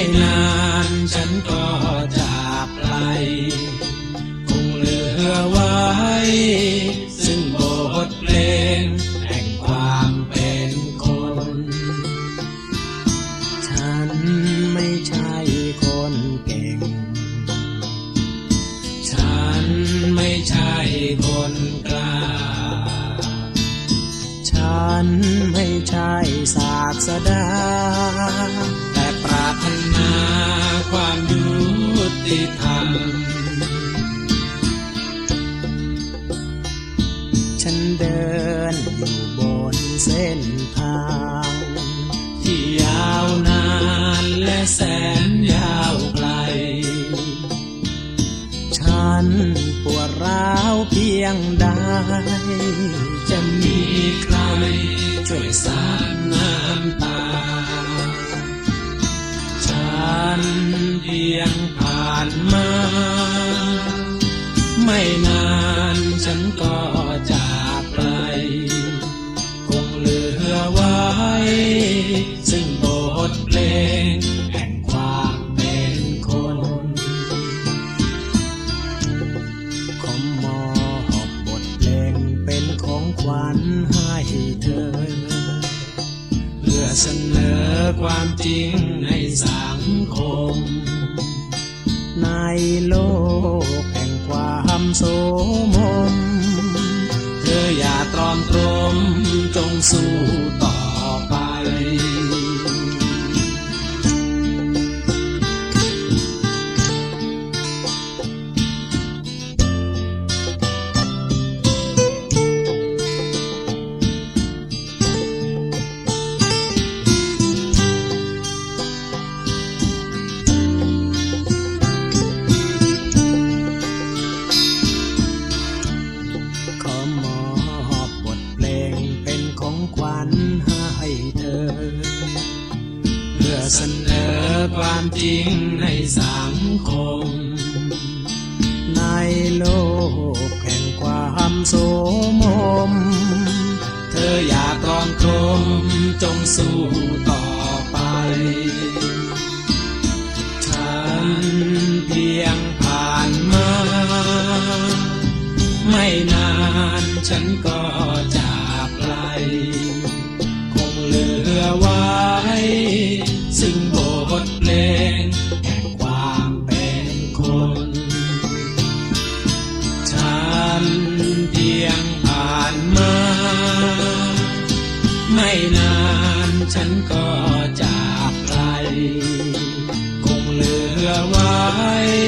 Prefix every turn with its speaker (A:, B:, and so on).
A: ไม่นานฉันก็จากไป คงเหลือไว้ ซึ่งบทเพลงแห่งความเป็นคน ฉันไม่ใช่คนเก่ง ฉันไม่ใช่คนกล้า ฉันไม่ใช่ศาสดา ติธรรม ฉันเดินอยู่บนเส้นทาง ที่ยาวนานและแสนยาวไกล ฉันปวดร้าวเพียงใด จะมีใครช่วยสานน้ำตาานมา ไม่นานฉันก็จากไป คงเหลือไว้ ซึ่งบทเพลงแห่งความเป็นคนขอมอบบทเพลงเป็นของขวัญให้เธอ เพื่อเสนอความจริงให้สังคม ในโลก เธอ เพื่อเสนอความจริงให้สังคม ในโลกแห่งความโสมม เธออย่าตรอมตรมจงสู้ต่อไป ฉันเพียงผ่านมา ไม่นานฉัน ไม่นานฉันก็จากไป คงเหลือไว้